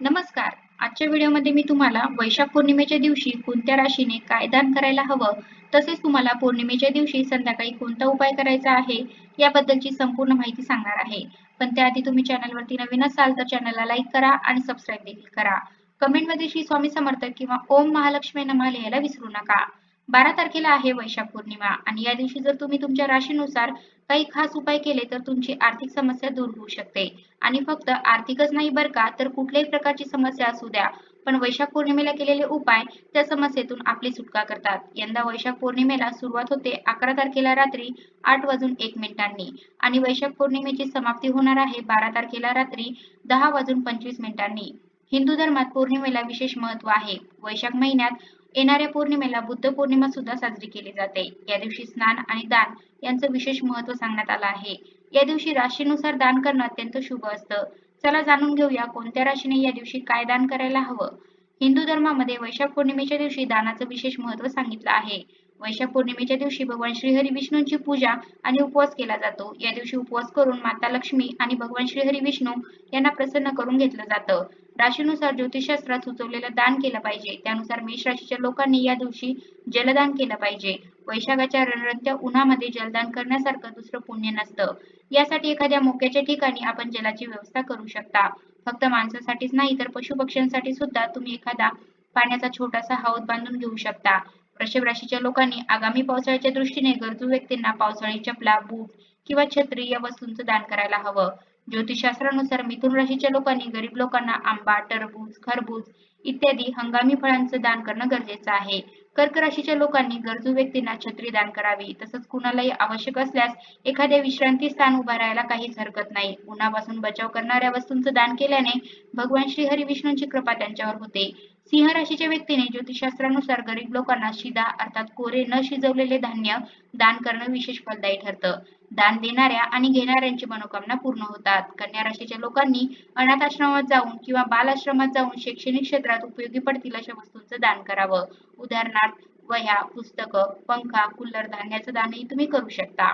नमस्कार. आजच्या व्हिडिओमध्ये मी तुम्हाला वैशाख पौर्णिमेच्या दिवशी कोणत्या राशीने काय दान करायला हवं तसेच तुम्हाला पौर्णिमेच्या दिवशी संध्याकाळी कोणता उपाय करायचा आहे याबद्दलची संपूर्ण माहिती सांगणार आहे. पण त्याआधी तुम्ही चॅनलवरती नवीन असाल तर चॅनलला लाईक करा आणि सबस्क्राईब देखील करा. कमेंटमध्ये श्री स्वामी समर्थ किंवा ओम महालक्ष्मी नमा लिहायला विसरू नका. बारा तारखेला आहे वैशाख पौर्णिमा आणि या दिवशी जर तुम्ही तुमच्या राशीनुसार काही खास उपाय केले तर तुमची आर्थिक समस्या दूर होऊ शकते. आणि फक्त आर्थिकच नाही बरं का तर कुठल्याही प्रकारची समस्या असू द्या. पण वैशाख पौर्णिमेला केलेले उपाय त्या समस्येतून आपली सुटका करतात. यंदा वैशाख पौर्णिमेला सुरुवात होते अकरा तारखेला रात्री आठ वाजून एक मिनिटांनी. आणि वैशाख पौर्णिमेची समाप्ती होणार आहे बारा तारखेला रात्री दहा वाजून पंचवीस मिनिटांनी. हिंदू धर्मात पौर्णिमेला विशेष महत्त्व आहे. वैशाख महिन्यात येणाऱ्या पौर्णिमेला बुद्ध पौर्णिमा सुद्धा साजरी केली जाते. या दिवशी स्नान आणि दान यांचं विशेष महत्त्व सांगण्यात आलं आहे. या दिवशी राशीनुसार दान करणं अत्यंत शुभ असतं. चला जाणून घेऊया कोणत्या राशीने या दिवशी काय दान करायला हवं. हिंदू धर्मामध्ये वैशाख पौर्णिमेच्या दिवशी दानाचं विशेष महत्त्व सांगितलं आहे. वैशाख पौर्णिमेच्या दिवशी भगवान श्रीहरी विष्णूंची पूजा आणि उपवास केला जातो. या दिवशी उपवास करून माता लक्ष्मी आणि भगवान श्रीहरी विष्णू यांना प्रसन्न करून घेतलं जातं. राशीनुसार ज्योतिषशास्त्रात सुचवलेलं दान केलं पाहिजे. त्यानुसार मेष राशीच्या लोकांनी या दिवशी जलदान केलं पाहिजे. वैशाखाच्या रणरणत्या उन्हामध्ये जलदान करण्यासारखं दुसरं पुण्य नसतं. यासाठी एखाद्या मोक्याच्या ठिकाणी आपण जलाची व्यवस्था करू शकता. फक्त माणसासाठीच नाही तर पशु पक्ष्यांसाठी सुद्धा तुम्ही एखादा पाण्याचा छोटासा हौद बांधून घेऊ शकता. वृषभ राशीच्या लोकांनी आगामी पावसाळ्याच्या दृष्टीने गरजू व्यक्तींना पावसाळी चपला बूट किंवा छत्री या वस्तूंचं दान करायला हवं. ज्योतिषशास्त्रानुसार मिथुन राशीच्या लोकांनी गरीब लोकांना आंबा टरबूज खरबूज इत्यादी हंगामी फळांचं दान करणं गरजेचं आहे. कर्क राशीच्या लोकांनी गरजू व्यक्तींना छत्री दान करावी तसंच कुणालाही आवश्यक असल्यास एखाद्या विश्रांती स्थान उभारायला काहीच हरकत नाही. उन्हापासून बचाव करणाऱ्या वस्तूंचं दान केल्याने भगवान श्री हरी विष्णूंची कृपा त्यांच्यावर होते. सिंह राशीच्या व्यक्तीने ज्योतिषशास्त्रानुसार गरीब लोकांना शिदा अर्थात कोरे न शिजवलेले धान्य दान करणं विशेष फलदायी ठरतं. दान देणाऱ्या आणि घेणाऱ्यांची मनोकामना पूर्ण होतात. कन्या राशीच्या लोकांनी अनाथ आश्रमात जाऊन किंवा बाल आश्रमात जाऊन शैक्षणिक क्षेत्रात उपयोगी पडतील अशा वस्तूंचं दान करावं. उदाहरणार्थ वह्या पुस्तकं पंखा कुल्लर धान्याचं दानही तुम्ही करू शकता.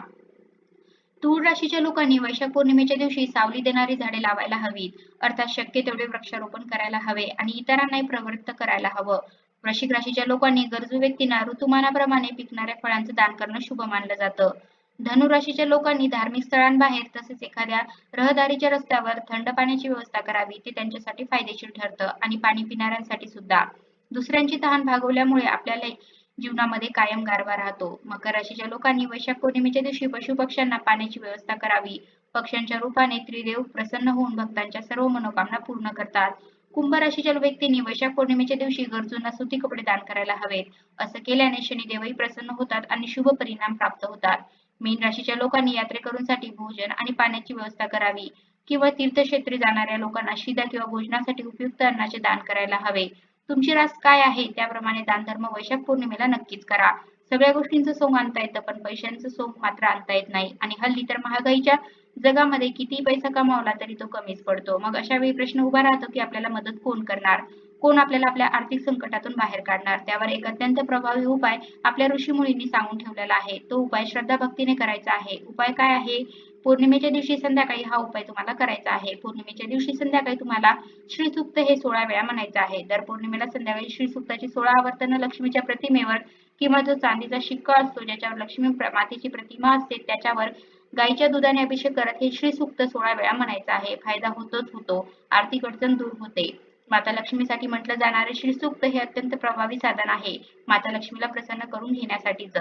तूळ राशीच्या लोकांनी वैशाख पौर्णिमेच्या दिवशी सावली देणारी झाडे लावायला हवीत. अर्थात शक्य तेवढे वृक्षारोपण करायला हवे आणि इतरांनाही प्रवृत्त करायला हवं. वृश्चिक राशीच्या लोकांनी गरजू व्यक्तींना ऋतुमानाप्रमाणे पिकणाऱ्या फळांचं दान करणं शुभ मानलं जातं. धनु राशीच्या लोकांनी धार्मिक स्थळांबाहेर तसेच एखाद्या रहदारीच्या रस्त्यावर थंड पाण्याची व्यवस्था करावी ते त्यांच्यासाठी फायदेशीर ठरतं आणि पाणी पिणाऱ्यांसाठी सुद्धा. दुसऱ्यांची तहान भागवल्यामुळे आपल्याला जीवनामध्ये कायम गारवा राहतो. मकर राशीच्या लोकांनी वैशाख पौर्णिमेच्या दिवशी पशु पक्ष्यांना पाण्याची व्यवस्था करावी. पक्ष्यांच्या रूपाने त्रिदेव प्रसन्न होऊन भक्तांच्या सर्व मनोकामना पूर्ण करतात. कुंभ राशीच्या व्यक्तींनी वैशाख पौर्णिमेच्या दिवशी गरजूंना सुती कपडे दान करायला हवेत. असं केल्याने शनिदेवही प्रसन्न होतात आणि शुभ परिणाम प्राप्त होतात. मीन राशीच्या लोकांनी यात्रेकरूंसाठी भोजन आणि पाण्याची व्यवस्था करावी. किंवा तीर्थक्षेत्री जाणाऱ्या लोकांना शिदा किंवा भोजनासाठी उपयुक्त अन्नाचे दान करायला हवे. तुमची रास काय आहे? त्याप्रमाणे दानधर्म वैशाख पौर्णिमेला नक्कीच करा. सगळ्या गोष्टींचं सोंग आणता येतं पण पैशांचं सोंग मात्र आणता येत नाही. आणि हल्ली तर महागाईच्या जगामध्ये किती पैसा कमावला तरी तो कमीच पडतो. मग अशा वेळी प्रश्न उभा राहतो की आपल्याला मदत कोण करणार? कोण आपल्याला आपल्या आर्थिक संकटातून बाहेर काढणार? त्यावर एक अत्यंत प्रभावी उपाय आपल्या ऋषी मुलींनी सांगून ठेवलेला आहे. तो उपाय श्रद्धा भक्तीने करायचा आहे. उपाय काय आहे? पौर्णिमेच्या दिवशी संध्याकाळी हा उपाय तुम्हाला करायचा आहे. पौर्णिमेच्या दिवशी संध्याकाळी तुम्हाला श्री सुक्त हे सोळा वेळा म्हणायचं आहे. दर पौर्णिमेला संध्याकाळी श्री सुक्ताची सोळा आवर्तन लक्ष्मीच्या प्रतिमेवर किंवा जो चांदीचा शिक्का असतो ज्याच्यावर लक्ष्मी मातेची प्रतिमा असते त्याच्यावर गायीच्या दुधाने अभिषेक करत हे श्री सुक्त सोळा वेळा म्हणायचं आहे. फायदा होतोच होतो. आर्थिक अडचण दूर होते. माता लक्ष्मीसाठी म्हटलं जाणारे श्रीसूक्त हे अत्यंत प्रभावी साधन आहे. माता लक्ष्मीला प्रसन्न करून घेण्यासाठीच.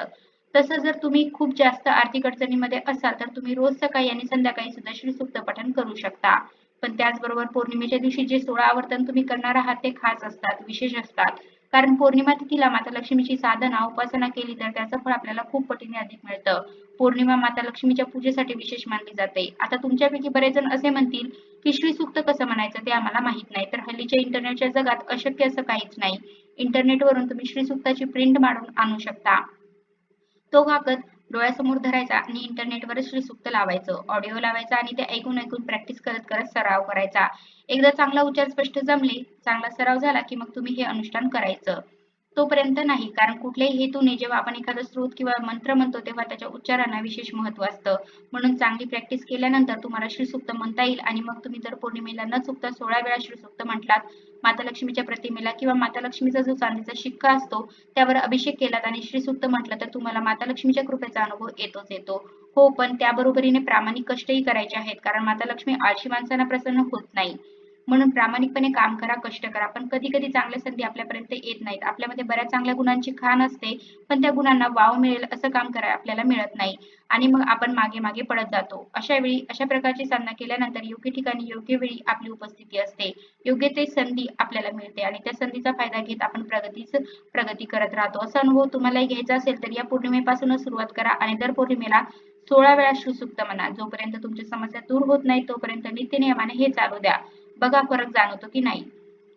तसं जर तुम्ही खूप जास्त आर्थिक अडचणीमध्ये असाल तर तुम्ही रोज सकाळी आणि संध्याकाळी सुद्धा श्रीसूक्त पठण करू शकता. पण त्याचबरोबर पौर्णिमेच्या दिवशी जे सोळा आवर्तन तुम्ही करणार आहात ते खास असतात विशेष असतात. कारण पौर्णिमा तिथीला माता लक्ष्मीची साधना उपासना केली तर त्याचं फळ आपल्याला खूप पटीने अधिक मिळतं. पौर्णिमा माता लक्ष्मीच्या पूजेसाठी विशेष मानली जाते. आता तुमच्यापैकी बरेच जण असे म्हणतील की श्री सुक्त कसं म्हणायचं ते आम्हाला माहीत नाही. तर हल्लीच्या इंटरनेटच्या जगात अशक्य असं काहीच नाही. इंटरनेटवरून तुम्ही श्री सुक्ताची प्रिंट मारून आणू शकता. तो कागद डोळ्यासमोर धरायचा आणि इंटरनेटवर श्रीसुक्त लावायचं. ऑडिओ लावायचा आणि ते ऐकून ऐकून प्रॅक्टिस करत करत सराव करायचा. एकदा चांगला उच्चार स्पष्ट जमले चांगला सराव झाला की मग तुम्ही हे अनुष्ठान करायचं. तोपर्यंत नाही. कारण कुठल्याही हेतूने जेव्हा आपण एखादा स्रोत किंवा मंत्र म्हणतो तेव्हा त्याच्या उच्चारांना विशेष महत्त्व असतं. म्हणून चांगली प्रॅक्टिस केल्यानंतर तुम्हाला श्रीसुक्त म्हणता येईल आणि मग तुम्ही जर पौर्णिमेला न चुकता सोळा वेळा श्रीसुक्त म्हटलात. माता लक्ष्मीच्या प्रतिमेला किंवा माता लक्ष्मीचा जो चांदीचा शिक्का असतो त्यावर अभिषेक केलात आणि श्रीसुक्त म्हटलं तर तुम्हाला माता लक्ष्मीच्या कृपेचा अनुभव येतोच येतो. हो पण त्याबरोबरीने प्रामाणिक कष्टही करायचे आहेत. कारण माता लक्ष्मी आळशी माणसांना प्रसन्न होत नाही. म्हणून प्रामाणिकपणे काम करा कष्ट करा. पण कधी कधी चांगल्या संधी आपल्यापर्यंत येत नाहीत. आपल्यामध्ये बऱ्याच चांगल्या गुणांची खाण असते पण त्या गुणांना वाव मिळेल असं काम करायला आपल्याला मिळत नाही. आणि मग आपण मागे मागे पडत जातो. अशा वेळी अशा प्रकारची साधना केल्यानंतर योग्य ठिकाणी योग्य वेळी आपली उपस्थिती असते. योग्य ते संधी आपल्याला मिळते आणि त्या संधीचा फायदा घेत आपण प्रगतीच प्रगती करत राहतो. असा अनुभव तुम्हालाही घ्यायचा असेल तर या पौर्णिमेपासूनच सुरुवात करा आणि दर पौर्णिमेला सोळा वेळा श्रीसुक्त म्हणा. जोपर्यंत तुमच्या समस्या दूर होत नाही तोपर्यंत नित्यनियमाने हे चालू द्या. बघा फरक जाणवतो की नाही.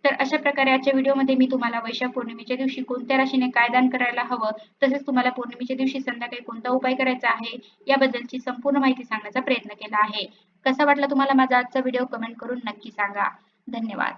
तर अशा प्रकारे आजच्या व्हिडिओमध्ये मी तुम्हाला वैशाख पौर्णिमेच्या दिवशी कोणत्या राशीने काय दान करायला हवं तसेच तुम्हाला पौर्णिमेच्या दिवशी संध्याकाळी कोणता उपाय करायचा आहे याबद्दलची संपूर्ण माहिती सांगण्याचा प्रयत्न केला आहे. कसा वाटला तुम्हाला माझा आजचा व्हिडिओ कमेंट करून नक्की सांगा. धन्यवाद.